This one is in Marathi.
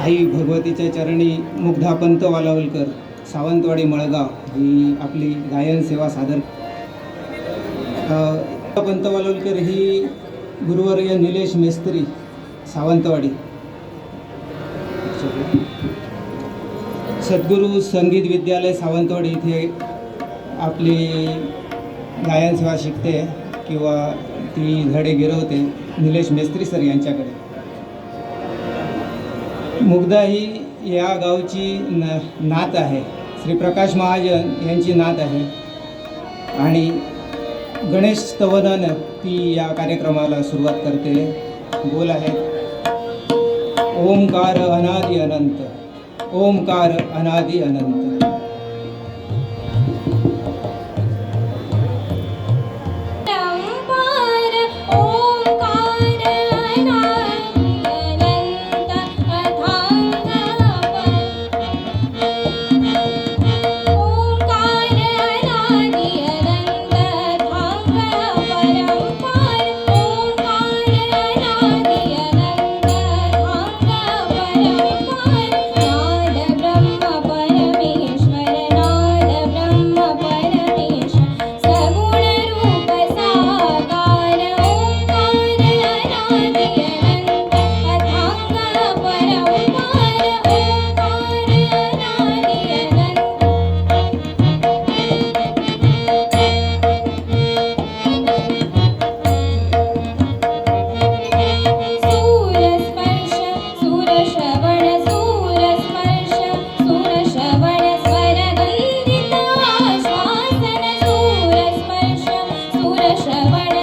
आई भगवतीच्या चरणी मुग्धापंत वालावलकर सावंतवाडी मळगाव ही आपली गायन सेवा सादर. पंत वालावलकर ही गुरुवर्य निलेश मेस्त्री सावंतवाडी. सद्गुरू संगीत विद्यालय सावंतवाडी इथे आपली गायन सेवा शिकते किंवा ती धडे गिरवते निलेश मेस्त्री सर यांच्याकडे. मुग्धा ही या गावची न नात आहे. श्री प्रकाश महाजन यांची नात आहे. आणि गणेश स्तवनानं ती या कार्यक्रमाला सुरुवात करते. बोल आहेत ओमकार अनादि अनंत. ओमकार अनादि अनंत. Bárbara.